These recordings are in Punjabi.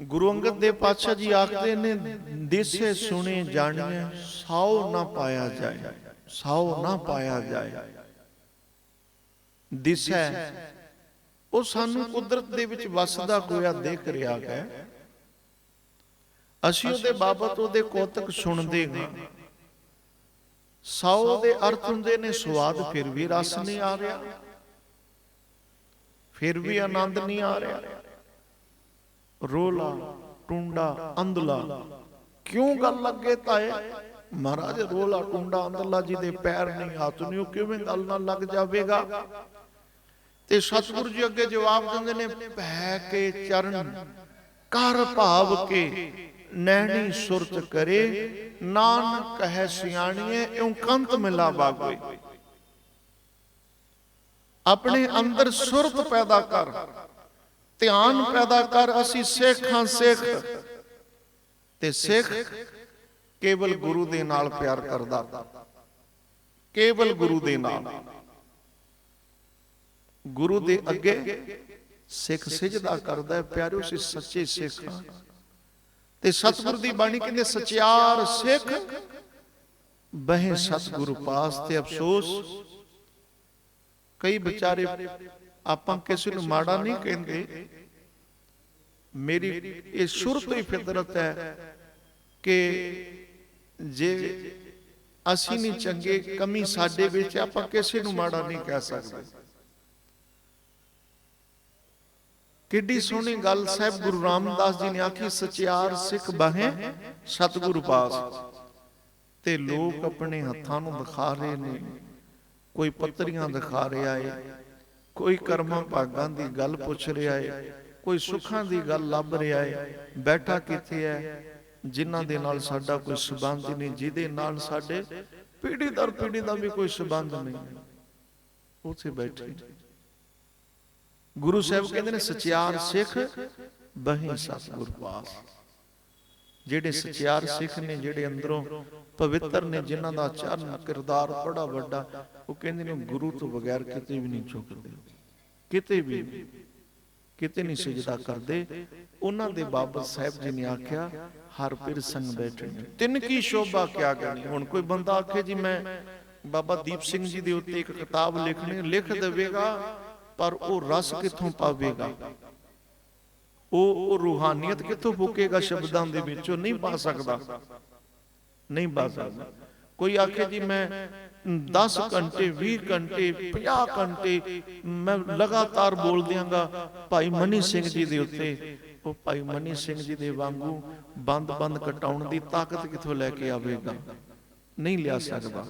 ਗੁਰੂ ਅੰਗਦ ਦੇਵ ਪਾਤਸ਼ਾਹ ਜੀ ਆਖਦੇ ਨੇ, ਦੇਸੇ ਸੁਣੇ ਜਾਣੀਏ ਸਾਉ ਨਾ ਪਾਇਆ ਜਾਏ, ਸਾਉ ਨਾ ਪਾਇਆ ਜਾਏ। ਦਿਸੈ, ਉਹ ਸਾਨੂੰ ਕੁਦਰਤ ਦੇ ਵਿੱਚ ਵਸਦਾ ਹੋਇਆ ਦੇਖ ਰਿਹਾ ਹੈ। ਅਸੀਂ ਉਹਦੇ ਬਾਬਤ ਉਹਦੇ ਕੋਤਕ ਸੁਣਦੇ ਹਾਂ। ਸੌ ਦੇ ਅਰਥ ਹੁੰਦੇ ਨੇ ਸਵਾਦ ਫਿਰ ਵੀ ਰਸ ਨਹੀਂ ਆ ਰਿਹਾ, ਫਿਰ ਵੀ ਆਨੰਦ ਨਹੀਂ ਆ ਰਿਹਾ। ਰੋਲਾ, ਟੁੰਡਾ, ਅੰਧਲਾ। ਕਿਉਂ ਗੱਲ ਲੱਗੇ ਤਾਏ? ਮਹਾਰਾਜ, ਰੋਲਾ, ਟੁੰਡਾ, ਅੰਧਲਾ ਜੀ ਦੇ ਪੈਰ ਨਹੀਂ, ਹੱਥ ਨਹੀਂ, ਉਹ ਕਿਵੇਂ ਗੱਲ ਨਾਲ ਲੱਗ ਜਾਵੇਗਾ? ਤੇ ਸਤਿਗੁਰੂ ਜੀ ਅੱਗੇ ਜਵਾਬ ਦਿੰਦੇ ਨੇ, ਭੈ ਕੇ ਚਰਨ, ਕਰ ਭਾਵ ਕੇ ਨੈਣੀ ਸੁਰਤ ਕਰੇ, ਨਾਨਕ ਕਹੈ ਸਿਆਣੀਏ, ਇਉ ਕੰਤ ਮਿਲਾ ਬਾਗੋਏ ਆਪਣੇ ਅੰਦਰ ਸੁਰਤ ਪੈਦਾ ਕਰ। ਧਿਆਨ ਪੈਦਾ ਕਰ, ਅਸੀਂ ਸਿੱਖ ਹਾਂ ਸਿੱਖ। ਤੇ ਸਿੱਖ ਕੇਵਲ ਗੁਰੂ ਦੇ ਨਾਲ ਪਿਆਰ ਕਰਦਾ। ਕੇਵਲ ਗੁਰੂ ਦੇ ਨਾਲ। ਗੁਰੂ ਦੇ ਅੱਗੇ ਸਿੱਖ ਸਿਜਦਾ ਕਰਦਾ ਹੈ, ਪਿਆਰਿਓ ਸੀ ਸੱਚੇ ਸਿੱਖ ਹਾਂ। ਤੇ ਸਤਿਗੁਰ ਦੀ ਬਾਣੀ ਕਹਿੰਦੇ ਸਚਿਆਰ ਸਿੱਖ, ਬਹਿ ਸਤਿਗੁਰੂ ਪਾਸ ਤੇ ਅਫਸੋਸ। ਕਈ ਵਿਚਾਰੇ ਆਪਾਂ ਕਿਸੇ ਨੂੰ ਮਾੜਾ ਨਹੀਂ ਕਹਿੰਦੇ। ਮੇਰੀ ਇਹ ਸ਼ੁਰੂ ਤੋਂ ਹੀ ਫਿਤਰਤ ਹੈ ਕਿ ਜੇ ਅਸੀਂ ਨਹੀਂ ਚੰਗੇ, ਕਮੀ ਸਾਡੇ ਵਿੱਚ ਆਪਾਂ ਕਿਸੇ ਨੂੰ ਮਾੜਾ ਨਹੀਂ ਕਹਿ ਸਕਦੇ। ਕਿੱਡੀ ਸੋਹਣੀ ਗੱਲ ਸਾਹਿਬ ਗੁਰੂ ਰਾਮਦਾਸ ਜੀ ਨੇ ਆਖੀ, ਸਚਿਆਰ ਸਿੱਖ ਬਹੇ, ਸਤਿਗੁਰੂ ਪਾਸ। ਤੇ ਲੋਕ ਆਪਣੇ ਹੱਥਾਂ ਨੂੰ ਦਿਖਾ ਰਹੇ ਨੇ, ਕੋਈ ਪੱਤਰੀਆਂ ਦਿਖਾ ਰਿਹਾ ਏ। ਕੋਈ ਕਰਮਾਂ ਭਾਗਾਂ ਦੀ ਗੱਲ ਪੁੱਛ ਰਿਹਾ ਏ ਕੋਈ ਸੁੱਖਾਂ ਦੀ ਗੱਲ ਲੱਭ ਰਿਹਾ ਏ ਬੈਠਾ ਕਿੱਥੇ ਹੈ? ਜਿਨ੍ਹਾਂ ਦੇ ਨਾਲ ਸਾਡਾ ਕੋਈ ਸਬੰਧ ਨਹੀਂ ਜਿਹਦੇ ਨਾਲ ਸਾਡੇ ਪੀੜ੍ਹੀ ਦਰ ਪੀੜ੍ਹੀ ਦਾ ਵੀ ਕੋਈ ਸਬੰਧ ਨਹੀਂ ਉੱਥੇ ਬੈਠੇ। ਗੁਰੂ ਸਾਹਿਬ ਕਹਿੰਦੇ ਨੇ ਸਚਿਆਰ ਸਿੱਖ ਬਹੀ ਸਤਿਗੁਰ ਪਾਸ ਜਿਹੜੇ ਸਚਿਆਰ ਸਿੱਖ ਨੇ, ਜਿਹੜੇ ਅੰਦਰੋਂ ਪਵਿੱਤਰ ਨੇ, ਜਿਨ੍ਹਾਂ ਦਾ ਚਰਨ ਕਿਰਦਾਰ ਬੜਾ ਵੱਡਾ, ਉਹ ਕਹਿੰਦੇ ਨੇ ਗੁਰੂ ਤੋਂ ਬਗੈਰ ਕਿਤੇ ਵੀ ਨਹੀਂ ਝੁਕਦੇ। ਕਿਤੇ ਵੀ ਕਿਤੇ ਨਹੀਂ ਸਜਦਾ ਕਰਦੇ। ਉਹਨਾਂ ਦੇ ਬਾਬਾ ਸਾਹਿਬ ਜੀ ਨੇ ਆਖਿਆ, ਹਰ ਪਿਰ ਸੰਗ ਬੈਠਣ ਤਿੰਨ ਕੀ ਸ਼ੋਭਾ ਕਿਆ ਕਰਨੀ ਹੁਣ ਕੋਈ ਬੰਦਾ ਆਖੇ ਜੀ, ਮੈਂ ਬਾਬਾ ਦੀਪ ਸਿੰਘ ਜੀ ਦੇ ਉੱਤੇ ਇੱਕ ਕਿਤਾਬ ਲਿਖਣੀ, ਲਿਖ ਦੇਵੇਗਾ, ਪਰ ਉਹ ਰਸ ਕਿੱਥੋਂ ਪਾਵੇਗਾ? ਉਹ ਰੂਹਾਨੀਅਤ ਕਿੱਥੋਂ ਫੂਕੇਗਾ ਸ਼ਬਦਾਂ ਦੇ ਵਿੱਚ? ਨਹੀਂ ਪਾ ਸਕਦਾ। ਨਹੀਂ ਪਾ ਸਕਦਾ। ਕੋਈ ਆਖੇ ਜੀ, ਮੈਂ 10 ਘੰਟੇ 20 ਘੰਟੇ 50 ਘੰਟੇ, ਮੈਂ ਲਗਾਤਾਰ ਬੋਲ ਦਿਆਂਗਾ, ਭਾਈ ਮਨੀ ਸਿੰਘ ਜੀ ਦੇ ਉੱਤੇ। ਉਹ ਭਾਈ ਮਨੀ ਸਿੰਘ ਜੀ ਦੇ ਵਾਂਗੂ ਬੰਦ ਬੰਦ ਕਟਾਉਣ ਦੀ ਤਾਕਤ ਕਿੱਥੋਂ ਲੈ ਕੇ ਆਵੇਗਾ? ਨਹੀਂ ਲਿਆ ਸਕਦਾ।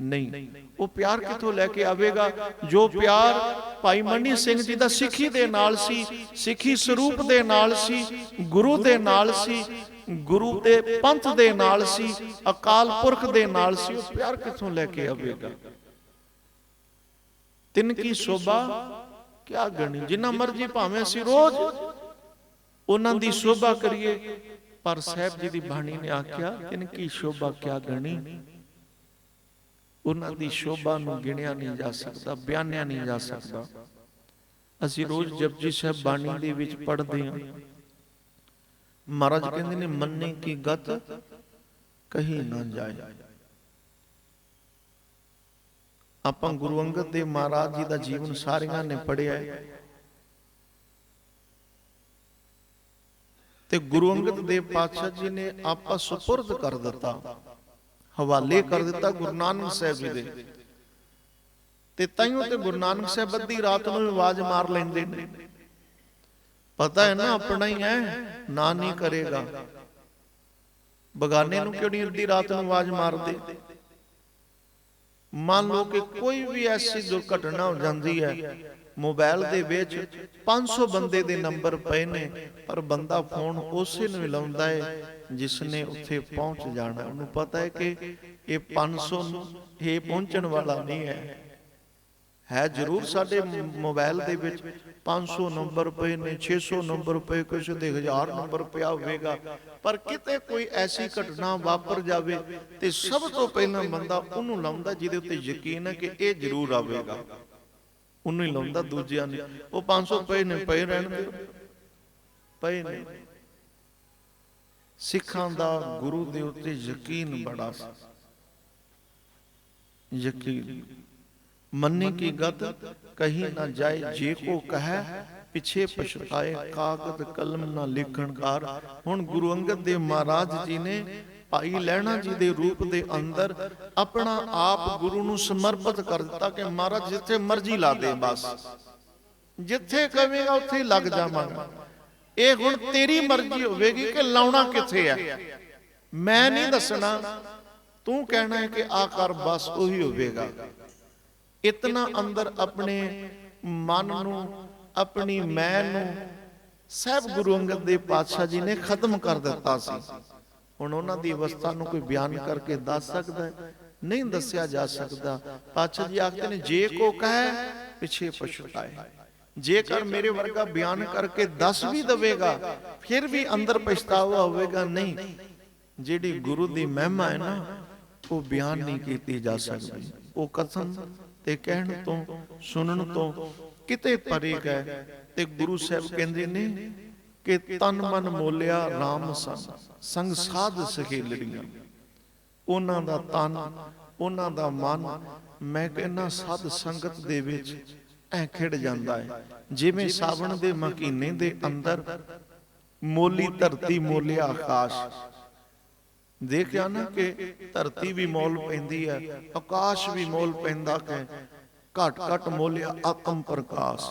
ਨਹੀਂ। ਉਹ ਪਿਆਰ ਕਿੱਥੋਂ ਲੈ ਕੇ ਆਵੇਗਾ? ਜੋ ਪਿਆਰ ਭਾਈ ਮਨੀ ਸਿੰਘ ਜੀ ਦਾ ਸਿੱਖੀ ਦੇ ਨਾਲ ਸੀ ਸਿੱਖੀ ਸਰੂਪ ਦੇ ਨਾਲ ਸੀ ਗੁਰੂ ਦੇ ਨਾਲ ਸੀ ਗੁਰੂ ਦੇ ਪੰਥ ਦੇ ਨਾਲ ਸੀ ਅਕਾਲ ਪੁਰਖ ਦੇ ਨਾਲ ਸੀ ਉਹ ਪਿਆਰ ਕਿੱਥੋਂ ਲੈ ਕੇ ਆਵੇਗਾ? ਤਿੰਨ ਕੀ ਸ਼ੋਭਾ? ਕਿਆ ਗਣੀ? ਜਿੰਨਾ ਮਰਜ਼ੀ ਭਾਵੇਂ ਅਸੀਂ ਰੋਜ਼ ਉਹਨਾਂ ਦੀ ਸ਼ੋਭਾ ਕਰੀਏ। ਪਰ ਸਾਹਿਬ ਜੀ ਦੀ ਬਾਣੀ ਨੇ ਆਖਿਆ ਤਿੰਨ ਕੀ ਸ਼ੋਭਾ ਕਿਆ ਗਣੀ? ਉਹਨਾਂ ਦੀ ਸ਼ੋਭਾ ਨੂੰ ਗਿਣਿਆ ਨਹੀਂ ਜਾ ਸਕਦਾ, ਬਿਆਨਿਆ ਨਹੀਂ ਜਾ ਸਕਦਾ। ਅਸੀਂ ਰੋਜ਼ ਜਪਜੀ ਸਾਹਿਬ ਬਾਣੀ ਦੇ ਵਿੱਚ ਪੜ੍ਹਦੇ ਹਾਂ। ਮਹਾਰਾਜ ਕਹਿੰਦੇ ਨੇ, ਮੰਨੇ ਕੀ ਗਤ, ਕਹੀ ਨਾ ਜਾਏ। ਆਪਾਂ ਗੁਰੂ ਅੰਗਦ ਦੇਵ ਮਹਾਰਾਜ ਜੀ ਦਾ ਜੀਵਨ ਸਾਰਿਆਂ ਨੇ ਪੜ੍ਹਿਆ ਹੈ। ਤੇ ਗੁਰੂ ਅੰਗਦ ਦੇਵ ਪਾਤਸ਼ਾਹ ਜੀ ਨੇ ਆਪਾ ਸੁਪਰਦ ਕਰ ਦਿੱਤਾ। ਹਵਾਲੇ ਕਰ ਦਿੱਤਾ ਗੁਰੂ ਨਾਨਕ ਸਾਹਿਬ ਜੀ ਦੇ। ਤੇ ਤਾਈਓ ਤੇ ਗੁਰੂ ਨਾਨਕ ਸਾਹਿਬ ਅੱਧੀ ਰਾਤ ਨੂੰ ਆਵਾਜ਼ ਮਾਰ ਲੈਂਦੇ ਨੇ। ਪਤਾ ਹੈ ਨਾ ਆਪਣਾ ਹੀ ਹੈ ਨਾ ਨਹੀਂ ਕਰੇਗਾ। ਬਗਾਨੇ ਨੂੰ ਕਿਉਂ ਨਹੀਂ ਅੱਧੀ ਰਾਤ ਨੂੰ ਆਵਾਜ਼ ਮਾਰਦੇ? ਮੰਨ ਲਓ ਕਿ ਕੋਈ ਵੀ ਐਸੀ ਦੁਰਘਟਨਾ ਹੋ ਜਾਂਦੀ ਹੈ ਮੋਬਾਈਲ ਦੇ ਵਿੱਚ 500 ਬੰਦੇ ਦੇ ਨੰਬਰ ਪਏ ਨੇ, ਪਰ ਬੰਦਾ ਫੋਨ ਉਸੇ ਨੂੰ ਲਾਉਂਦਾ ਹੈ ਜਿਸ ਨੇ ਉੱਥੇ ਪਹੁੰਚ ਜਾਣਾ। ਉਹਨੂੰ ਪਤਾ ਹੈ ਕਿ ਇਹ 500 ਨੂੰ ਇਹ ਪਹੁੰਚਣ ਵਾਲਾ ਨਹੀਂ ਹੈ। ਹੈ ਜ਼ਰੂਰ ਸਾਡੇ ਮ- ਮੋਬਾਈਲ ਦੇ ਵਿੱਚ 500 ਨੰਬਰ ਪਏ ਨੇ 600 ਨੰਬਰ ਪਏ ਕਿਸੇ ਦੇ 1000 ਨੰਬਰ ਪਿਆ ਹੋਵੇਗਾ। ਪਰ ਕਿਤੇ ਕੋਈ ਐਸੀ ਘਟਨਾ ਵਾਪਰ ਜਾਵੇ ਤੇ ਸਭ ਤੋਂ ਪਹਿਲਾਂ ਬੰਦਾ ਉਹਨੂੰ ਲਾਉਂਦਾ, ਜਿਹਦੇ ਉੱਤੇ ਯਕੀਨ ਹੈ ਕਿ ਇਹ ਜ਼ਰੂਰ ਆਵੇਗਾ। ਉਹਨੂੰ ਹੀ ਲਾਉਂਦਾ, ਦੂਜਿਆਂ ਨੇ। ਉਹ 500 ਪਏ ਨੇ, ਪਏ ਰਹਿਣ ਦਿਓ ਪਏ ਨੇ। ਸਿੱਖਾਂ ਦਾ ਗੁਰੂ ਦੇ ਉੱਤੇ ਯਕੀਨ ਬੜਾ ਸੀ। ਯਕੀਨ। ਮੰਨੇ ਕੀ ਗਤ, ਕਹੀ ਨਾ ਜਾਏ, ਜੇ ਕੋ ਕਹੈ, ਪਿਛੇ ਪਛਤਾਏ, ਕਾਗਦ ਕਲਮ ਨਾ ਲਿਖਣਕਾਰ। ਹੁਣ ਗੁਰੂ ਅੰਗਦ ਦੇਵ ਮਹਾਰਾਜ ਜੀ ਨੇ ਭਾਈ ਲਹਿਣਾ ਜੀ ਦੇ ਰੂਪ ਦੇ ਅੰਦਰ ਆਪਣਾ ਆਪ ਗੁਰੂ ਨੂੰ ਸਮਰਪਿਤ ਕਰ ਦਿੱਤਾ ਕਿ ਮਹਾਰਾਜ ਜਿੱਥੇ ਮਰਜ਼ੀ ਲਾ ਦੇ ਬਸ। ਜਿੱਥੇ ਕਹੇਗਾ ਉੱਥੇ ਹੀ ਲੱਗ ਜਾਵਾਂਗਾ। ਇਹ ਹੁਣ ਤੇਰੀ ਮਰਜ਼ੀ ਹੋਵੇਗੀ ਕਿ ਲਾਉਣਾ ਕਿੱਥੇ ਹੈ ਮੈਂ ਨਹੀਂ ਦੱਸਣਾ। ਤੂੰ ਕਹਿਣਾ ਹੈ ਕਿ ਆ ਕਰ ਬਸ ਉਹੀ ਹੋਵੇਗਾ। ਇਤਨਾ ਅੰਦਰ ਆਪਣੇ ਮਨ ਨੂੰ, ਆਪਣੀ ਮੈਂ ਨੂੰ ਸਹਿਬ ਗੁਰੂ ਅੰਗਦ ਦੇਵ ਪਾਤਸ਼ਾਹ ਜੀ ਨੇ ਖਤਮ ਕਰ ਦਿੱਤਾ ਸੀ। ਹੁਣ ਉਹਨਾਂ ਦੀ ਅਵਸਥਾ ਨੂੰ ਕੋਈ ਬਿਆਨ ਕਰਕੇ ਦੱਸ ਸਕਦਾ ਨਹੀਂ ਦੱਸਿਆ ਜਾ ਸਕਦਾ। ਪਾਤਸ਼ਾਹ ਜੀ ਆਖਦੇ ਨੇ ਜੇ ਕੋ ਕਹੇ ਪਿਛੇ ਪਛਤਾਏ। ਜੇਕਰ ਮੇਰੇ ਵਰਗਾ ਬਿਆਨ ਕਰਕੇ ਦੱਸ ਵੀ ਦਵੇਗਾ ਫਿਰ ਵੀ ਅੰਦਰ ਪਛਤਾਵਾ ਹੋਵੇਗਾ ਨਹੀਂ। ਜਿਹੜੀ ਗੁਰੂ ਦੀ ਮਹਿਮਾ ਹੈ ਨਾ ਉਹ ਬਿਆਨ ਨਹੀਂ ਕੀਤੀ ਜਾ ਸਕਦੀ। ਉਹ ਕਥਨ ਤੇ ਕਹਿਣ ਤੋਂ ਸੁਣਨ ਤੋਂ ਕਿਤੇ ਪਰੇ ਗਏ ਤੇ ਗੁਰੂ ਸਾਹਿਬ ਕਹਿੰਦੇ ਨੇ ਕਿ ਤਨ ਮਨ ਮੋਲਿਆ RAM ਸੰਗ ਸੰਗ ਸਾਧ ਸਖੇਲੜੀਆਂ ਉਹਨਾਂ ਦਾ ਤਨ, ਉਹਨਾਂ ਦਾ ਮਨ, ਮੈਂ ਕਹਿੰਨਾ ਸਾਧ ਸੰਗਤ ਦੇ ਵਿੱਚ ਐ ਖਿੜ ਜਾਂਦਾ ਹੈ ਜਿਵੇਂ ਸਾਵਣ ਦੇ ਮਹੀਨੇ ਦੇ ਅੰਦਰ ਮੋਲੀ ਧਰਤੀ ਮੋਲਿਆ ਆਕਾਸ਼। ਦੇਖਿਆ ਨਾ ਕਿ ਧਰਤੀ ਵੀ ਮੋਲ ਪੈਂਦੀ ਹੈ ਆਕਾਸ਼ ਵੀ ਮੋਲ ਪੈਂਦਾ ਹੈ ਘਟ ਘਟ ਮੋਲਿਆ ਆਤਮ ਪ੍ਰਕਾਸ਼।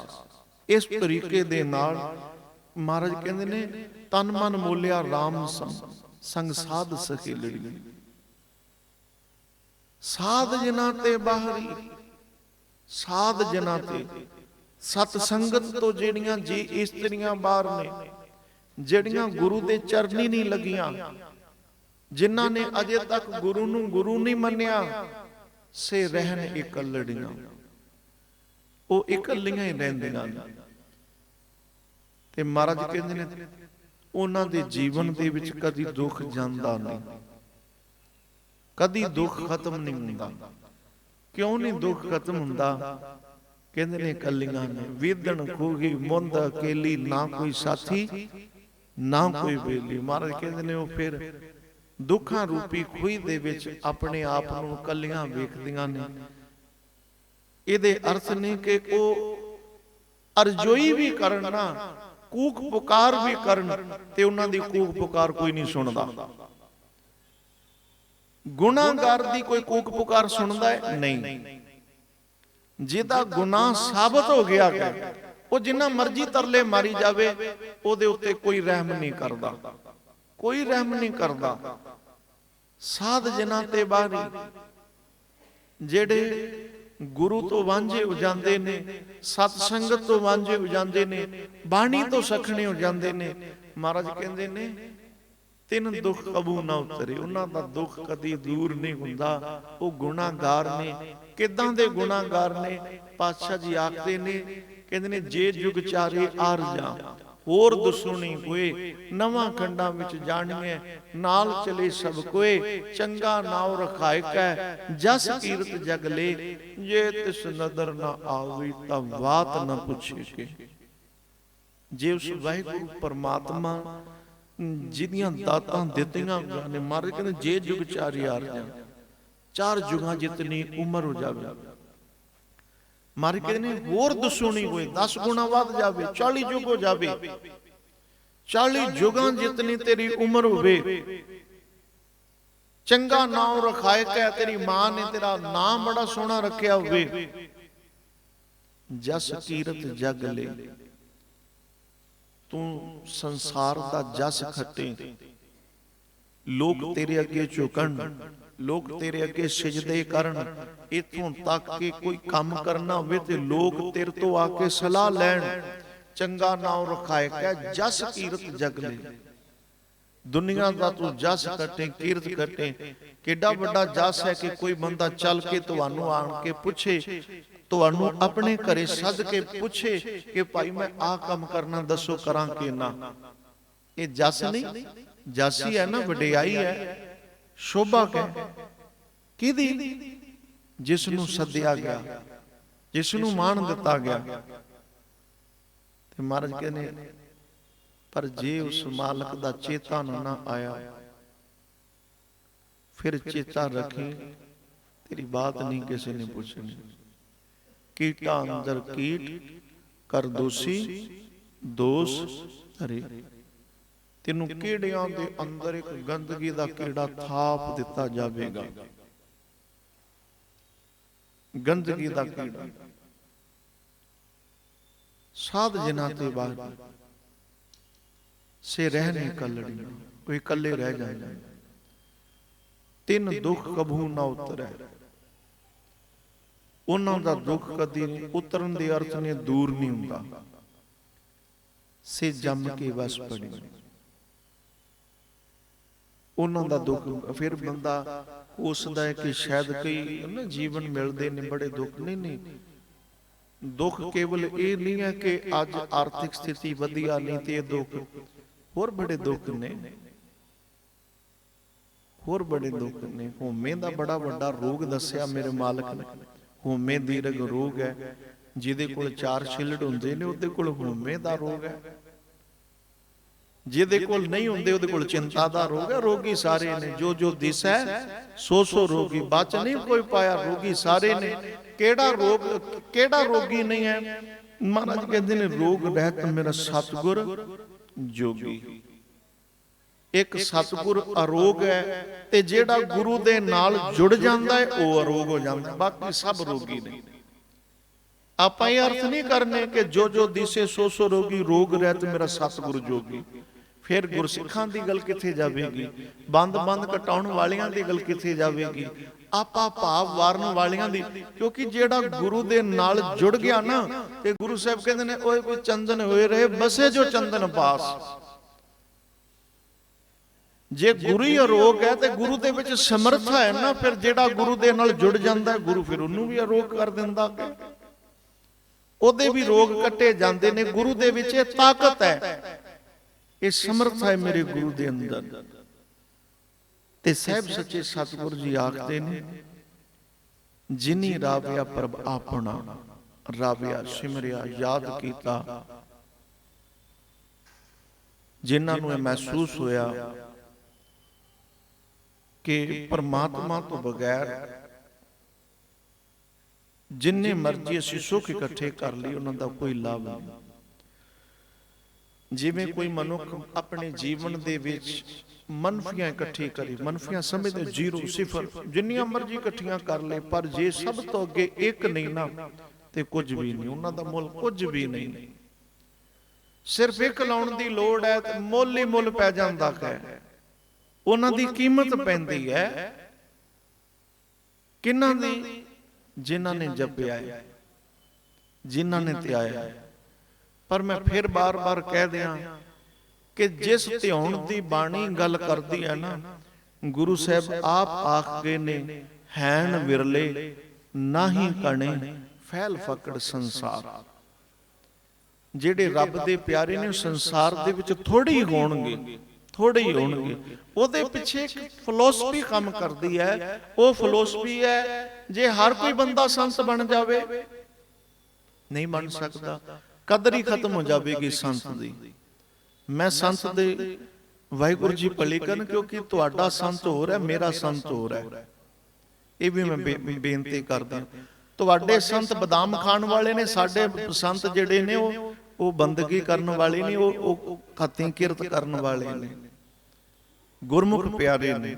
ਇਸ ਤਰੀਕੇ ਦੇ ਨਾਲ ਮਹਾਰਾਜ ਕਹਿੰਦੇ ਨੇ, ਤਨ ਮਨ ਮੋਲਿਆ RAM ਸੰਗ ਸਾਧ ਸਖੀ ਲੜੀ। ਸਾਧ ਜਨਾਂ ਤੇ ਬਾਹਰੀ, ਸਾਧ ਜਨਾਂ ਤੇ। ਸਤ ਸੰਗਤ ਤੋਂ ਜਿਹੜੀਆਂ ਜੀ ਇਸਤਰੀਆਂ ਬਾਹਰ ਨੇ, ਜਿਹੜੀਆਂ ਗੁਰੂ ਦੇ ਚਰਨੀ ਨਹੀਂ ਲੱਗੀਆਂ, ਜਿਨ੍ਹਾਂ ਨੇ ਅਜੇ ਤੱਕ ਗੁਰੂ ਨੂੰ ਗੁਰੂ ਨਹੀਂ ਮੰਨਿਆ, ਸੇ ਰਹਿਣ ਇਕੱਲੜੀਆਂ ਉਹ ਇਕੱਲੀਆਂ ਹੀ ਰਹਿੰਦੀਆਂ ਨੇ। ਤੇ ਮਹਾਰਾਜ ਕਹਿੰਦੇ ਨੇ, ਉਹਨਾਂ ਦੇ ਜੀਵਨ ਦੇ ਵਿੱਚ ਕਦੀ ਦੁੱਖ ਜਾਂਦਾ ਨਹੀਂ। ਕਦੀ ਦੁੱਖ ਖਤਮ ਨਹੀਂ ਹੁੰਦਾ। ਕਿਉਂ ਨਹੀਂ ਦੁੱਖ ਖਤਮ ਹੁੰਦਾ? ਕਹਿੰਦੇ ਨੇ ਕੱਲੀਆਂ ਨੇ। ਵੀਦਣ ਖੂਗੀ ਮੁੰਦ, ਅਕੇਲੀ, ਨਾ ਕੋਈ ਸਾਥੀ, ਨਾ ਕੋਈ ਬੇਲੀ। ਮਹਾਰਾਜ ਕਹਿੰਦੇ ਨੇ ਉਹ ਫਿਰ ਦੁੱਖਾਂ ਰੂਪੀ ਖੂਹੀ ਦੇ ਵਿੱਚ ਆਪਣੇ ਆਪ ਨੂੰ ਕੱਲੀਆਂ ਵੇਖਦੀਆਂ ਨੇ। ਇਹਦੇ ਅਰਥ ਨੇ ਕਿ ਉਹ ਅਰਜ਼ੋਈ ਵੀ ਕਰਨ ਨਾ ਕੂਕ ਪੁਕਾਰ ਵੀ ਕਰਨ ਤੇ ਉਹਨਾਂ ਦੀ ਕੂਕ ਪੁਕਾਰ ਕੋਈ ਨਹੀਂ ਸੁਣਦਾ। ਗੁਨਾਹਗਾਰ ਦੀ ਕੋਈ ਕੂਕ ਪੁਕਾਰ ਸੁਣਦਾ ਹੈ? ਨਹੀਂ। ਜਿਹਦਾ ਗੁਨਾਹ ਸਾਬਤ ਹੋ ਗਿਆ ਹੈ, ਉਹ ਜਿੰਨਾ ਮਰਜ਼ੀ ਤਰਲੇ ਮਾਰੀ ਜਾਵੇ, ਉਹਦੇ ਉੱਤੇ ਕੋਈ ਰਹਿਮ ਨਹੀਂ ਕਰਦਾ। ਕੋਈ ਰਹਿਮ ਨਹੀਂ ਕਰਦਾ। ਸਾਧ ਜਨਾਂ ਤੇ ਬਾਹਰੀ ਜਿਹੜੇ ਗੁਰੂ ਤੋਂ ਵਾਂਝੇ ਹੋ ਜਾਂਦੇ ਨੇ, ਸਤ ਸੰਗਤ ਤੋਂ ਵਾਂਝੇ ਹੋ ਜਾਂਦੇ ਨੇ, ਬਾਣੀ ਤੋਂ ਸਖਣੇ ਹੋ ਜਾਂਦੇ ਨੇ। ਮਹਾਰਾਜ ਕਹਿੰਦੇ ਨੇ, ਤਿੰਨ ਦੁੱਖ ਕਬੂ ਨਾ ਉਤਰੇ, ਉਹਨਾਂ ਦਾ ਦੁੱਖ ਕਦੀ ਦੂਰ ਨਹੀਂ ਹੁੰਦਾ। ਉਹ ਗੁਨਾਹਗਾਰ ਨੇ, ਕਿਦਾਂ ਦੇ ਗੁਨਾਹਗਾਰ ਨੇ? ਪਾਤਸ਼ਾਹ ਜੀ ਆਖਦੇ ਨੇ, ਕਹਿੰਦੇ ਨੇ, ਜੇ ਜੁਗ ਚਾਰੇ ਆਰ ਜਾ ਹੋਰ ਦੁਸ਼ਮਣੀ ਹੋਏ, ਨਵਾਂ ਖੰਡਾਂ ਵਿੱਚ ਜਾਣੀਏ ਨਾਲ ਚਲੇ ਸਭ ਕੋਏ, ਚੰਗਾ ਨਾਉ ਰਖਾਇ ਕੈ, ਜਸ ਕੀਰਤ ਜਗ ਲੇ, ਜੇ ਤਿਸ ਨਦਰ ਨਾ ਆਵੇ ਤਾਂ ਬਾਤ ਨਾ ਪੁੱਛੇ ਕੇ। ਜੇ ਉਸ ਵਾਹਿਗੁਰੂ ਪਰਮਾਤਮਾ ਜਿਹਦੀਆਂ ਦਾਤਾਂ ਦਿੱਤੀਆਂ ਉਹਨਾਂ ਨੇ, ਮਾਰੇ ਕਹਿੰਦੇ, ਜੇ ਜੁਗ ਚਾਰ ਯਾਰ ਜਾ ਚਾਰ ਜੁਗਾਂ ਜਿਤਨੀ ਉਮਰ ਹੋ ਜਾਵੇ ਮਾਰੇ ਕਹਿੰਦੇ ਨੇ ਹੋਰ ਦੁਸ਼ਮਣੀ ਹੋਏ 10 ਗੁਣਾ ਵੱਧ ਜਾਵੇ 40 ਜੁਗ ਹੋ ਜਾਵੇ। 40 ਜੁਗਾਂ ਜਿਤਨੀ ਤੇਰੀ ਉਮਰ ਹੋਵੇ। ਚੰਗਾ ਨਾਮ ਰਖਾਏ ਕੈ ਤੇਰੀ ਮਾਂ ਨੇ ਤੇਰਾ ਨਾਮ ਬੜਾ ਸੋਹਣਾ ਰੱਖਿਆ ਹੋਵੇ। ਜਸ ਕੀਰਤ ਜਗ ਲੈ। ਤੂੰ ਸੰਸਾਰ ਦਾ ਜਸ ਖੱਟੇ। ਲੋਕ ਤੇਰੇ ਅੱਗੇ ਝੁਕਣ। ਲੋਕ ਤੇਰੇ ਅੱਗੇ ਸਜਦੇ ਕਰਨ, ਇਥੋਂ ਤੱਕ ਕਿ ਕੋਈ ਕੰਮ ਕਰਨਾ ਹੋਵੇ ਤੇ ਲੋਕ ਤੇਰੇ ਤੋਂ ਆ ਕੇ ਸਲਾਹ ਲੈਣ। ਚੰਗਾ ਨਾਮ ਰਖਾਏ ਕੈ ਜਸ ਕੀਰਤ ਜਗ ਲੈ। ਦੁਨੀਆ ਦਾ ਤੂੰ ਜਸ ਕੱਟੇ, ਕੀਰਤ ਕੱਟੇ। ਕਿੱਡਾ ਵੱਡਾ ਜਸ ਹੈ ਕਿ ਕੋਈ ਬੰਦਾ ਚੱਲ ਕੇ ਤੁਹਾਨੂੰ ਆਣ ਕੇ ਪੁੱਛੇ, ਤੁਹਾਨੂੰ ਆਪਣੇ ਘਰੇ ਸੱਦ ਕੇ ਪੁੱਛੇ ਕਿ ਭਾਈ ਮੈਂ ਆਹ ਕੰਮ ਕਰਨਾ, ਦੱਸੋ ਕਰਾਂ ਕਿ ਨਾ। ਇਹ ਜਸ ਨਹੀਂ, ਜਸ ਹੀ ਹੈ ਨਾ, ਵਡਿਆਈ ਹੈ। ਸ਼ੋਭਾ ਹੈ ਕਿਹਦੀ? ਜਿਸ ਨੂੰ ਸੱਦਿਆ ਗਿਆ। ਜਿਸ ਨੂੰ ਮਾਣ ਦਿੱਤਾ ਗਿਆ। ਤੇ ਮਹਾਰਾਜ ਕਹਿੰਦੇ ਪਰ ਜੇ ਉਸ ਮਾਲਕ ਦਾ ਚੇਤਾ ਨਾ ਆਇਆ ਫਿਰ ਚੇਤਾ ਰੱਖੀ। ਤੇਰੀ ਬਾਤ ਨਹੀਂ ਕਿਸੇ ਨੇ ਪੁੱਛਣੀ। ਕੀਟਾਂ ਅੰਦਰ ਕੀਟ ਕਰ ਦੋਸੀ ਦੋਸ ਧਰੇ। ਤੈਨੂੰ ਕੀੜਿਆਂ ਦੇ ਅੰਦਰ ਇੱਕ ਗੰਦਗੀ ਦਾ ਕੀੜਾ ਥਾਪ ਦਿੱਤਾ ਜਾਵੇਗਾ? ਗੰਦਗੀ ਦਾ ਕੀੜਾ। ਸਾਧ ਜਨਾਂ ਤੇ ਬਾਅਦ ਸੇ ਰਹਿ ਨਹੀਂ ਕੋਈ ਇਕੱਲੇ ਰਹਿ ਜਾਏ ਤਿੰਨ ਦੁੱਖ ਕਬੂ ਨਾ ਉਤਰੈ। ਉਹਨਾਂ ਦਾ ਦੁੱਖ ਕਦੀ ਨਹੀਂ, ਉਤਰਨ ਦੇ ਅਰਥ ਨੇ ਦੂਰ ਨਹੀਂ ਹੁੰਦਾ। ਸੇ ਜੰਮ ਕੇ ਵਸ ਪੜੀ। ਉਹਨਾਂ ਦਾ ਦੁੱਖ ਫਿਰ ਬੰਦਾ ਉਸਦਾ ਹੈ ਕਿ ਸ਼ਾਇਦ ਕਈ ਨਾ ਜੀਵਨ ਮਿਲਦੇ ਨੇ ਬੜੇ ਦੁੱਖ ਨਹੀਂ ਨਹੀਂ। ਦੁੱਖ ਕੇਵਲ ਇਹ ਨਹੀਂ ਹੈ ਕਿ ਅੱਜ ਆਰਥਿਕ ਸਥਿਤੀ ਵਧੀਆ ਨਹੀਂ ਤੇ ਇਹ ਦੁੱਖ ਹੋਰ ਬੜੇ ਦੁੱਖ ਨੇ ਹੋਰ ਬੜੇ ਦੁੱਖ ਨੇ। ਹੋਮੇ ਦਾ ਬੜਾ ਵੱਡਾ ਰੋਗ ਦੱਸਿਆ ਮੇਰੇ ਮਾਲਕ ਨੇ। ਹੋਮੇ ਦੀਰਘ ਰੋਗ ਹੈ ਜਿਹਦੇ ਕੋਲ ਚਾਰ ਛਿਲੜ ਹੁੰਦੇ ਨੇ ਉਹਦੇ ਕੋਲ ਹੋਮੇ ਦਾ ਰੋਗ ਹੈ। ਜਿਹਦੇ ਕੋਲ ਨਹੀਂ ਹੁੰਦੇ ਉਹਦੇ ਕੋਲ ਚਿੰਤਾ ਦਾ ਰੋਗ ਹੈ ਰੋਗੀ ਸਾਰੇ ਨੇ ਜੋ ਜੋ ਦਿਸ ਹੈ ਸੋ ਸੋ ਰੋਗੀ ਬਚ ਨਹੀਂ ਕੋਈ ਪਾਇਆ ਰੋਗੀ ਸਾਰੇ ਨੇ। ਕਿਹੜਾ ਰੋਗ ਕਿਹੜਾ ਰੋਗੀ ਨਹੀਂ ਹੈ? ਮਹਾਰਾਜ ਕਹਿੰਦੇ ਨੇ ਰੋਗ ਰਹਿਤ ਮੇਰਾ ਸਤਗੁਰ ਜੋਗੀ। ਇੱਕ ਸਤਗੁਰ ਅਰੋਗ ਹੈ ਤੇ ਜਿਹੜਾ ਗੁਰੂ ਦੇ ਨਾਲ ਜੁੜ ਜਾਂਦਾ ਹੈ ਉਹ ਅਰੋਗ ਹੋ ਜਾਂਦਾ। ਬਾਕੀ ਸਭ ਰੋਗੀ ਨੇ। ਆਪਾਂ ਇਹ ਅਰਥ ਨਹੀਂ ਕਰਨੇ ਕਿ ਜੋ ਜੋ ਦਿਸੇ ਸੋ ਸੋ ਰੋਗੀ ਰੋਗ ਰਹਿਤ ਮੇਰਾ ਸਤਗੁਰ ਜੋਗੀ। ਫਿਰ ਗੁਰਸਿੱਖਾਂ ਦੀ ਗੱਲ ਕਿੱਥੇ ਜਾਵੇਗੀ? ਬੰਦ ਬੰਦ ਕਟਾਉਣ ਵਾਲਿਆਂ ਦੀ ਗੱਲ ਕਿੱਥੇ ਜਾਵੇਗੀ? ਆਪਾ ਭਾਵ ਵਾਰਨ ਵਾਲਿਆਂ ਦੀ, ਕਿਉਂਕਿ ਜਿਹੜਾ ਗੁਰੂ ਦੇ ਨਾਲ ਜੁੜ ਗਿਆ ਨਾ, ਤੇ ਗੁਰੂ ਸਾਹਿਬ ਕਹਿੰਦੇ ਨੇ, ਓਏ ਕੋਈ ਚੰਦਨ ਹੋਏ ਰਹੇ, ਬਸੇ ਜੋ ਚੰਦਨ ਪਾਸ ਜੇ ਗੁਰੂ ਹੀ ਅਰੋਗ ਹੈ, ਤੇ ਗੁਰੂ ਦੇ ਵਿੱਚ ਸਮਰੱਥਾ ਹੈ ਨਾ, ਫਿਰ ਜਿਹੜਾ ਗੁਰੂ ਦੇ ਨਾਲ ਜੁੜ ਜਾਂਦਾ, ਗੁਰੂ ਫਿਰ ਉਹਨੂੰ ਵੀ ਅਰੋਗ ਕਰ ਦਿੰਦਾ। ਉਹਦੇ ਵੀ ਰੋਗ ਕੱਟੇ ਜਾਂਦੇ ਨੇ, ਗੁਰੂ ਦੇ ਵਿੱਚ ਇਹ ਤਾਕਤ ਹੈ। ਇਹ ਸਮਰਥ ਹੈ ਮੇਰੇ ਗੁਰੂ ਦੇ ਅੰਦਰ। ਤੇ ਸਹਿਬ ਸੱਚੇ ਸਤਿਗੁਰੂ ਜੀ ਆਖਦੇ ਨੇ, ਜਿਨੀ ਰਾਵਿਆ ਪ੍ਰਭ ਆਪਣਾ, ਰਾਵਿਆ ਸਿਮਰਿਆ, ਯਾਦ ਕੀਤਾ। ਜਿਨ੍ਹਾਂ ਨੂੰ ਇਹ ਮਹਿਸੂਸ ਹੋਇਆ ਕਿ ਪਰਮਾਤਮਾ ਤੋਂ ਬਗੈਰ ਜਿੰਨੇ ਮਰਜ਼ੀ ਅਸੀਂ ਸੁੱਖ ਇਕੱਠੇ ਕਰ ਲਈ ਉਹਨਾਂ ਦਾ ਕੋਈ ਲਾਭ ਨਹੀਂ। ਜਿਵੇਂ ਕੋਈ ਮਨੁੱਖ ਆਪਣੇ ਜੀਵਨ ਦੇ ਵਿੱਚ ਮਨਫੀਆਂ ਇਕੱਠੀ ਕਰੇ ਮਨਫੀਆਂ ਸਮਝਦੇ ਜ਼ੀਰੋ ਸਿਫਰ ਜਿੰਨੀਆਂ ਮਰਜ਼ੀ ਇਕੱਠੀਆਂ ਕਰ ਲੇ ਪਰ ਜੇ ਸਭ ਤੋਂ ਅੱਗੇ ਇੱਕ ਨਹੀਂ ਨਾ ਤੇ ਕੁਝ ਵੀ ਨਹੀਂ ਉਹਨਾਂ ਦਾ ਮੁੱਲ ਕੁਝ ਵੀ ਨਹੀਂ। ਸਿਰਫ ਇੱਕ ਲਾਉਣ ਦੀ ਲੋੜ ਹੈ ਤੇ ਮੁੱਲ ਹੀ ਮੁੱਲ ਪੈ ਜਾਂਦਾ ਹੈ। ਉਹਨਾਂ ਦੀ ਕੀਮਤ ਪੈਂਦੀ ਹੈ। ਕਿੰਨਾਂ ਦੀ? ਜਿਨ੍ਹਾਂ ਨੇ ਜਪਿਆ ਹੈ। ਜਿਨ੍ਹਾਂ ਨੇ ਧਿਆਇਆ ਹੈ। ਪਰ ਮੈਂ ਫਿਰ ਬਾਰ-ਬਾਰ ਕਹਿ ਦਿਆਂ ਕਿ ਜਿਸ ਧਿਆਉਣ ਦੀ ਬਾਣੀ ਗੱਲ ਕਰਦੀ ਹੈ ਨਾ ਗੁਰੂ ਸਾਹਿਬ ਆਪ ਆਖ ਗਏ ਨੇ ਹੈਣ ਵਿਰਲੇ ਨਾਹੀ ਕਣੇ ਫੈਲ ਫਕੜ ਸੰਸਾਰ। ਜਿਹੜੇ ਰੱਬ ਦੇ ਪਿਆਰੇ ਨੇ ਸੰਸਾਰ ਦੇ ਵਿੱਚ ਥੋੜੇ ਹੀ ਹੋਣਗੇ ਥੋੜੇ ਹੀ ਹੋਣਗੇ। ਉਹਦੇ ਪਿੱਛੇ ਇੱਕ ਫਿਲਾਸਫੀ ਕੰਮ ਕਰਦੀ ਹੈ। ਉਹ ਫਿਲਾਸਫੀ ਹੈ ਜੇ ਹਰ ਕੋਈ ਬੰਦਾ ਸੰਤ ਬਣ ਜਾਵੇ ਨਹੀਂ ਬਣ ਸਕਦਾ। ਕਦਰ ਹੀ ਖਤਮ ਹੋ ਜਾਵੇਗੀ ਸੰਤ ਦੀ। ਮੈਂ ਸੰਤ ਦੇ ਵਾਹਿਗੁਰੂ ਜੀ ਭਲੀ ਕਰਨ ਕਿਉਂਕਿ ਤੁਹਾਡਾ ਸੰਤ ਹੋਰ ਹੈ ਮੇਰਾ ਸੰਤ ਹੋਰ ਹੈ। ਇਹ ਵੀ ਮੈਂ ਬੇਨਤੀ ਕਰਦਾ। ਤੁਹਾਡੇ ਸੰਤ ਬਦਾਮ ਖਾਣ ਵਾਲੇ ਨੇ ਸਾਡੇ ਸੰਤ ਜਿਹੜੇ ਨੇ ਉਹ ਉਹ ਬੰਦਗੀ ਕਰਨ ਵਾਲੇ ਨੇ ਉਹ ਉਹ ਖਾਤੀ ਕਿਰਤ ਕਰਨ ਵਾਲੇ ਨੇ। ਗੁਰਮੁਖ ਪਿਆਰੇ ਨੇ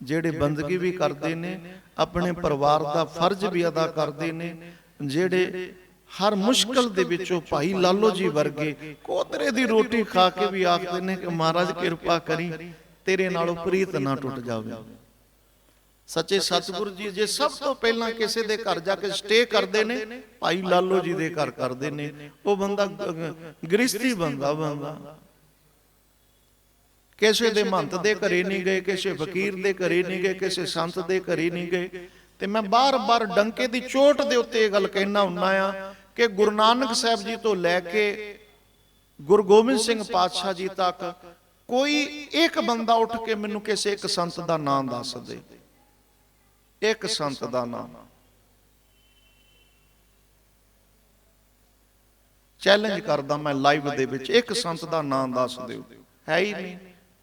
ਜਿਹੜੇ ਬੰਦਗੀ ਵੀ ਕਰਦੇ ਨੇ ਆਪਣੇ ਪਰਿਵਾਰ ਦਾ ਫਰਜ਼ ਵੀ ਅਦਾ ਕਰਦੇ ਨੇ ਜਿਹੜੇ ਹਰ ਮੁਸ਼ਕਲ ਦੇ ਵਿੱਚੋਂ ਭਾਈ ਲਾਲੋ ਜੀ ਵਰਗੇ ਕੋਤਰੇ ਦੀ ਰੋਟੀ ਖਾ ਕੇ ਵੀ ਆਖਦੇ ਨੇ ਕਿ ਮਹਾਰਾਜ ਕਿਰਪਾ ਕਰੀ ਤੇਰੇ ਨਾਲੋਂ ਪ੍ਰੀਤ ਨਾ ਟੁੱਟ ਜਾਵੇ। ਸੱਚੇ ਸਤਿਗੁਰੂ ਜੀ ਜੇ ਸਭ ਤੋਂ ਪਹਿਲਾਂ ਕਿਸੇ ਦੇ ਘਰ ਜਾ ਕੇ ਸਟੇ ਕਰਦੇ ਨੇ ਭਾਈ ਲਾਲੋ ਜੀ ਦੇ ਘਰ ਕਰਦੇ ਨੇ ਉਹ ਬੰਦਾ ਗ੍ਰਸਤੀ ਬੰਦਾ ਬੰਦਾ ਕਿਸੇ ਦੇ ਮਹੰਤ ਦੇ ਘਰੇ ਨਹੀਂ ਗਏ ਕਿਸੇ ਫਕੀਰ ਦੇ ਘਰੇ ਨਹੀਂ ਗਏ ਕਿਸੇ ਸੰਤ ਦੇ ਘਰੇ ਨਹੀਂ ਗਏ। ਤੇ ਮੈਂ ਬਾਰ-ਬਾਰ ਡੰਕੇ ਦੀ ਚੋਟ ਦੇ ਉੱਤੇ ਇਹ ਗੱਲ ਕਹਿਣਾ ਹੁੰਨਾ ਆ ਕਿ ਗੁਰੂ ਨਾਨਕ ਸਾਹਿਬ ਜੀ ਤੋਂ ਲੈ ਕੇ ਗੁਰੂ ਗੋਬਿੰਦ ਸਿੰਘ ਪਾਤਸ਼ਾਹ ਜੀ ਤੱਕ ਕੋਈ ਇੱਕ ਬੰਦਾ ਉੱਠ ਕੇ ਮੈਨੂੰ ਕਿਸੇ ਇੱਕ ਸੰਤ ਦਾ ਨਾਮ ਦੱਸ ਦੇ। ਇੱਕ ਸੰਤ ਦਾ ਨਾਮ। ਚੈਲੰਜ ਕਰਦਾ ਮੈਂ ਲਾਈਵ ਦੇ ਵਿੱਚ। ਇੱਕ ਸੰਤ ਦਾ ਨਾਮ ਦੱਸ ਦਿਓ। ਹੈ ਹੀ ਨਹੀਂ।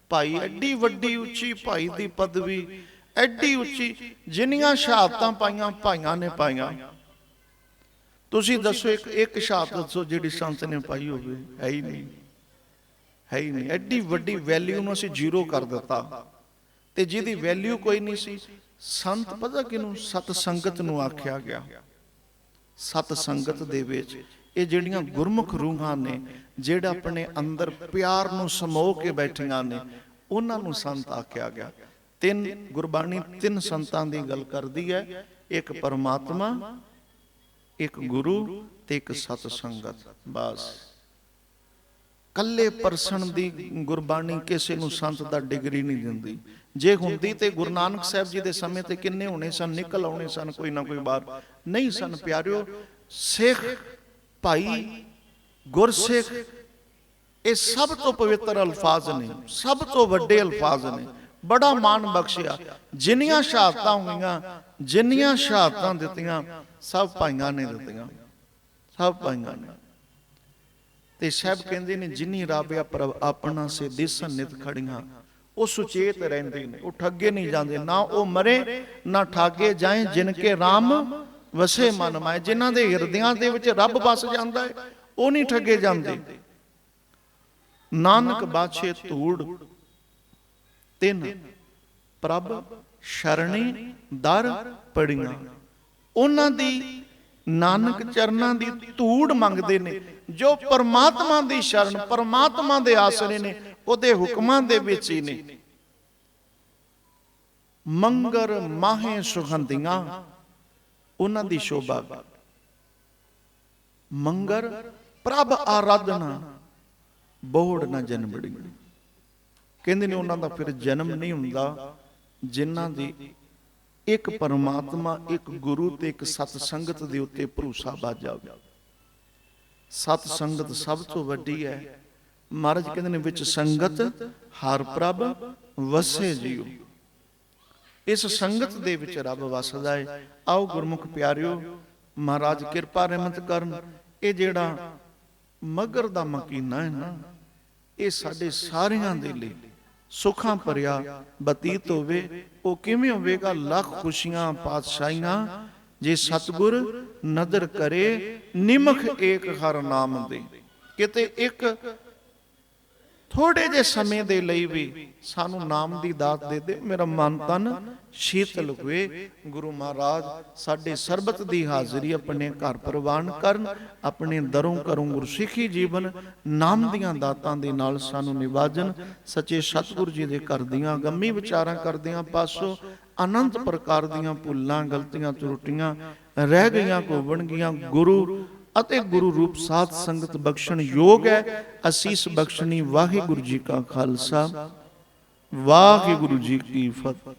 ਭਾਈ ਐਡੀ ਵੱਡੀ ਉੱਚੀ ਭਾਈ ਦੀ ਪਦਵੀ ਐਡੀ ਉੱਚੀ ਜਿੰਨੀਆਂ ਸ਼ਹਾਦਤਾਂ ਪਾਈਆਂ ਭਾਈਆਂ ਨੇ ਪਾਈਆਂ। ਤੁਸੀਂ ਦੱਸੋ ਇੱਕ ਇੱਕ ਸ਼ਹਾਦਤ ਦੱਸੋ ਜਿਹੜੀ ਸੰਤ ਨੇ ਪਾਈ ਹੋਵੇ। ਹੈ ਹੀ ਨਹੀਂ। ਹੈ ਹੀ ਨਹੀਂ। ਐਡੀ ਵੱਡੀ ਵੈਲਿਊ ਨੂੰ ਅਸੀਂ ਜ਼ੀਰੋ ਕਰ ਦਿੱਤਾ। ਤੇ ਜਿਹਦੀ ਵੈਲਿਊ ਕੋਈ ਨਹੀਂ ਸੀ ਸੰਤ ਪਤਾ ਕਿਨੂੰ ਸਤ ਸੰਗਤ ਨੂੰ ਆਖਿਆ ਗਿਆ। ਸਤ ਸੰਗਤ ਦੇ ਵਿੱਚ। ਇਹ ਜਿਹੜੀਆਂ ਗੁਰਮੁਖ ਰੂਹਾਂ ਨੇ ਜਿਹੜਾ ਆਪਣੇ ਅੰਦਰ ਪਿਆਰ ਨੂੰ ਸਮੋ ਕੇ ਬੈਠੀਆਂ ਨੇ ਉਹਨਾਂ ਨੂੰ ਸੰਤ ਆਖਿਆ ਗਿਆ। ਤਿੰਨ ਗੁਰਬਾਣੀ ਤਿੰਨ ਸੰਤਾਂ ਦੀ ਗੱਲ ਕਰਦੀ ਹੈ। ਇੱਕ ਪਰਮਾਤਮਾ ਇੱਕ ਗੁਰੂ ਤੇ ਇੱਕ ਸਤ ਸੰਗਤ, ਬਸ। ਕੱਲੇ ਪਰਸਨ ਦੀ ਗੁਰਬਾਣੀ ਕਿਸੇ ਨੂੰ ਸੰਤ ਦਾ ਡਿਗਰੀ ਨਹੀਂ ਦਿੰਦੀ। ਜੇ ਹੁੰਦੀ ਤੇ ਗੁਰੂ ਨਾਨਕ ਸਾਹਿਬ ਜੀ ਦੇ ਸਮੇਂ ਤੇ ਕਿੰਨੇ ਹੋਣੇ ਸਨ, ਨਿਕਲ ਆਉਣੇ ਸਨ, ਕੋਈ ਨਾ ਕੋਈ ਬਾਹਰ ਨਹੀਂ ਸਨ ਪਿਆਰਿਓ, ਸਿੱਖ ਭਾਈ, ਗੁਰਸਿੱਖ, ਇਹ ਸਭ ਤੋਂ ਪਵਿੱਤਰ ਅਲਫਾਜ਼ ਨੇ, ਸਭ ਤੋਂ ਵੱਡੇ ਅਲਫਾਜ਼ ਨੇ। ਬੜਾ ਮਾਣ ਬਖਸ਼ਿਆ। ਜਿੰਨੀਆਂ ਸ਼ਹਾਦਤਾਂ ਹੋਈਆਂ ਜਿੰਨੀਆਂ ਸ਼ਹਾਦਤਾਂ ਦਿੱਤੀਆਂ, ਸਭ ਭਾਈਆਂ ਨੇ ਦਿੱਤੀਆਂ। ਸਭ ਭਾਈਆਂ ਨੇ। ਤੇ ਸਾਹਿਬ ਕਹਿੰਦੇ ਨੇ, ਜਿਨੀ ਰਾਬਿਆ ਪ੍ਰਭ ਆਪਣਾ ਸੇ ਦਿਸਨ ਨਿਤ ਖੜੀਆਂ, ਉਹ ਸੁਚੇਤ ਰਹਿੰਦੇ ਨੇ, ਉਹ ਠੱਗੇ ਨਹੀਂ ਜਾਂਦੇ, ਨਾ ਉਹ ਮਰੇ, ਨਾ ਠਾਗੇ ਜਾਏ ਜਿਨ ਕੇ RAM ਵਸੇ ਮਨ ਮਾਏ, ਜਿਨ੍ਹਾਂ ਦੇ ਹਿਰਦਿਆਂ ਦੇ ਵਿੱਚ ਰੱਬ ਵਸ ਜਾਂਦਾ ਹੈ ਉਹ ਨਹੀਂ ਠੱਗੇ ਜਾਂਦੇ। ਨਾਨਕ ਬਾਛੇ ਧੂੜ ਤਿੰਨ, ਪ੍ਰਭ ਸ਼ਰਣੀ ਦਰ ਪੜੀਆਂ। ਉਹਨਾਂ ਦੀ ਨਾਨਕ ਚਰਨਾਂ ਦੀ ਧੂੜ ਮੰਗਦੇ ਨੇ, ਜੋ ਪਰਮਾਤਮਾ ਦੀ ਸ਼ਰਨ, ਪਰਮਾਤਮਾ ਦੇ ਆਸਰੇ ਨੇ, ਉਹਦੇ ਹੁਕਮਾਂ ਦੇ ਵਿੱਚ ਹੀ ਨੇ। ਮੰਗਰ ਮਾਹੇ ਸੁਗੰਧੀਆਂ, ਉਹਨਾਂ ਦੀ ਸ਼ੋਭਾ। ਮੰਗਰ ਪ੍ਰਭ ਆਰਾਧਨਾ ਬੋੜ ਨਾ ਜਨਮੜੀ ਕਹਿੰਦੇ ਨੇ ਉਹਨਾਂ ਦਾ ਫਿਰ ਜਨਮ ਨਹੀਂ ਹੁੰਦਾ। ਜਿਨ੍ਹਾਂ ਦੀ ਇੱਕ ਪਰਮਾਤਮਾ, ਇੱਕ ਗੁਰੂ ਤੇ ਇੱਕ ਸਤ ਸੰਗਤ ਦੇ ਉੱਤੇ ਭਰੋਸਾ ਬਾਜ ਜਾਵੇ ਸਤ ਸੰਗਤ ਸਭ ਤੋਂ ਵੱਡੀ ਹੈ। ਮਹਾਰਾਜ ਕਹਿੰਦੇ ਨੇ, ਵਿੱਚ ਸੰਗਤ, ਹਰ ਪ੍ਰਭ ਵਸੇ ਜੀਓ। ਇਸ ਸੰਗਤ ਦੇ ਵਿੱਚ ਰੱਬ ਵਸਦਾ ਹੈ ਆਓ ਗੁਰਮੁਖ ਪਿਆਰਿਓ, ਮਹਾਰਾਜ ਕਿਰਪਾ ਰਹਿਮਤ ਕਰਨ। ਇਹ ਜਿਹੜਾ ਮਗਰ ਦਾ ਮਕੀਨਾ ਹੈ ਨਾ, ਇਹ ਸਾਡੇ ਸਾਰਿਆਂ ਦੇ ਲਈ ਸੁੱਖਾਂ ਭਰਿਆ ਬਤੀਤ ਹੋਵੇ ਉਹ ਕਿਵੇਂ ਹੋਵੇਗਾ? ਲੱਖ ਖੁਸ਼ੀਆਂ ਪਾਤਸ਼ਾਹੀਆਂ ਜੇ ਸਤਗੁਰ ਨਦਰ ਕਰੇ ਨਿਮਖ ਏਕ ਹਰ ਨਾਮ ਦੇ। ਕਿਤੇ ਇੱਕ ਥੋੜੇ ਜੇ ਸਮੇਂ ਦੇ ਲਈ ਵੀ ਸਾਨੂੰ ਨਾਮ ਦੀ ਦਾਤ ਦੇ ਦੇ। ਮੇਰਾ ਮਨ ਤਨ ਸ਼ੀਤਲ ਹੋਏ। ਗੁਰੂ ਮਹਾਰਾਜ ਸਾਡੇ ਸਰਬਤ ਦੀ ਹਾਜ਼ਰੀ ਆਪਣੇ ਘਰ ਪ੍ਰਵਾਨ ਕਰਨ, ਆਪਣੇ ਦਰੋਂ ਕਰੋਂ ਗੁਰਸਿੱਖੀ ਜੀਵਨ, ਨਾਮ ਦੀਆਂ ਦਾਤਾਂ ਦੇ ਨਾਲ ਸਾਨੂੰ ਨਿਵਾਜਨ। ਸੱਚੇ ਸਤਿਗੁਰੂ ਜੀ ਦੇ ਘਰ ਦੀਆਂ ਗੰਮੀ ਵਿਚਾਰਾਂ ਕਰਦਿਆਂ ਪਾਸੋਂ ਅਨੰਤ ਪ੍ਰਕਾਰ ਦੀਆਂ ਭੁੱਲਾਂ, ਗਲਤੀਆਂ ਤਰੁੱਟੀਆਂ ਰਹਿ ਗਈਆਂ ਕੋਵਣ ਗੁਰੂ ਅਤੇ ਗੁਰੂ ਰੂਪ ਸਾਧ ਸੰਗਤ ਬਖਸ਼ਣ ਯੋਗ ਹੈ। ਅਸੀਸ ਬਖਸ਼ਣੀ ਵਾਹਿਗੁਰੂ ਜੀ ਕਾ ਖਾਲਸਾ। ਵਾਹਿਗੁਰੂ ਜੀ ਕੀ ਫਤਿਹ।